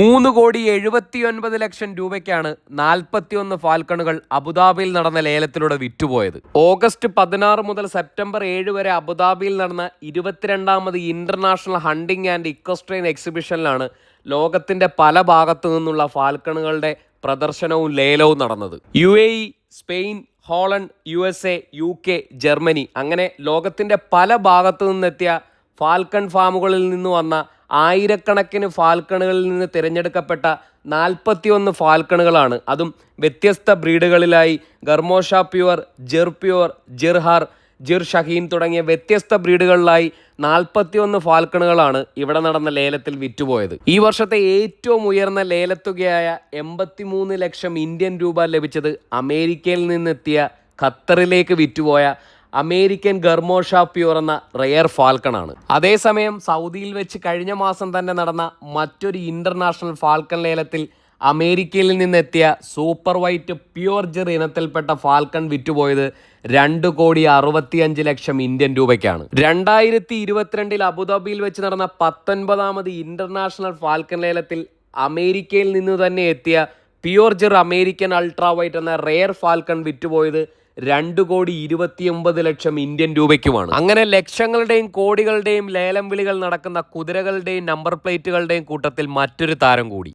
മൂന്ന് കോടി എഴുപത്തിയൊൻപത് ലക്ഷം രൂപയ്ക്കാണ് നാൽപ്പത്തിയൊന്ന് ഫാൽക്കണുകൾ അബുദാബിയിൽ നടന്ന ലേലത്തിലൂടെ വിറ്റുപോയത്. ഓഗസ്റ്റ് പതിനാറ് മുതൽ സെപ്റ്റംബർ ഏഴ് വരെ അബുദാബിയിൽ നടന്ന ഇരുപത്തിരണ്ടാമത് ഇന്റർനാഷണൽ ഹണ്ടിംഗ് ആൻഡ് ഇക്കോസ്ട്രെയിൻ എക്സിബിഷനിലാണ് ലോകത്തിന്റെ പല ഭാഗത്തു നിന്നുള്ള ഫാൽക്കണുകളുടെ പ്രദർശനവും ലേലവും നടന്നത്. U A E Spain Holland U S A U K Germany അങ്ങനെ ലോകത്തിന്റെ പല ഭാഗത്തു നിന്നെത്തിയ ഫാൽക്കൺ ഫാമുകളിൽ നിന്ന് വന്ന ആയിരക്കണക്കിന് ഫാൽക്കണുകളിൽ നിന്ന് തിരഞ്ഞെടുക്കപ്പെട്ട നാൽപ്പത്തിയൊന്ന് ഫാൽക്കണുകളാണ്. അതും വ്യത്യസ്ത ബ്രീഡുകളിലായി ഗർമോഷ pure gyr pure gyrhar gyr Shaheen തുടങ്ങിയ വ്യത്യസ്ത ബ്രീഡുകളിലായി നാൽപ്പത്തിയൊന്ന് ഫാൽക്കണുകളാണ് ഇവിടെ നടന്ന ലേലത്തിൽ വിറ്റുപോയത്. ഈ വർഷത്തെ ഏറ്റവും ഉയർന്ന ലേലത്തുകയായ എൺപത്തിമൂന്ന് ലക്ഷം ഇന്ത്യൻ രൂപ ലഭിച്ചത് അമേരിക്കയിൽ നിന്നെത്തിയ ഖത്തറിലേക്ക് വിറ്റുപോയ അമേരിക്കൻ ഗർമോഷാ പ്യൂർ എന്ന റെയർ ഫാൽക്കൺ ആണ് അതേസമയം സൗദിയിൽ വെച്ച് കഴിഞ്ഞ മാസം തന്നെ നടന്ന മറ്റൊരു ഇന്റർനാഷണൽ ഫാൽക്കൺ ലേലത്തിൽ അമേരിക്കയിൽ നിന്നെത്തിയ സൂപ്പർ വൈറ്റ് പ്യുവർ ജെർ ഇനത്തിൽപ്പെട്ട ഫാൽക്കൺ വിറ്റുപോയത് രണ്ട് കോടി അറുപത്തിയഞ്ച് ലക്ഷം ഇന്ത്യൻ രൂപയ്ക്കാണ്. രണ്ടായിരത്തി ഇരുപത്തിരണ്ടിൽ അബുദാബിയിൽ വെച്ച് നടന്ന പത്തൊൻപതാമത് ഇന്റർനാഷണൽ ഫാൽക്കൺ ലേലത്തിൽ അമേരിക്കയിൽ നിന്ന് തന്നെ എത്തിയ pure gyr American ultra white എന്ന റെയർ ഫാൽക്കൺ വിറ്റുപോയത് രണ്ട് കോടി ഇരുപത്തിയൊമ്പത് ലക്ഷം ഇന്ത്യൻ രൂപയ്ക്കുമാണ്. അങ്ങനെ ലക്ഷങ്ങളുടെയും കോടികളുടെയും ലേലം വിളികൾ നടക്കുന്ന കുതിരകളുടെയും നമ്പർ പ്ലേറ്റുകളുടെയും കൂട്ടത്തിൽ മറ്റൊരു താരം കൂടി.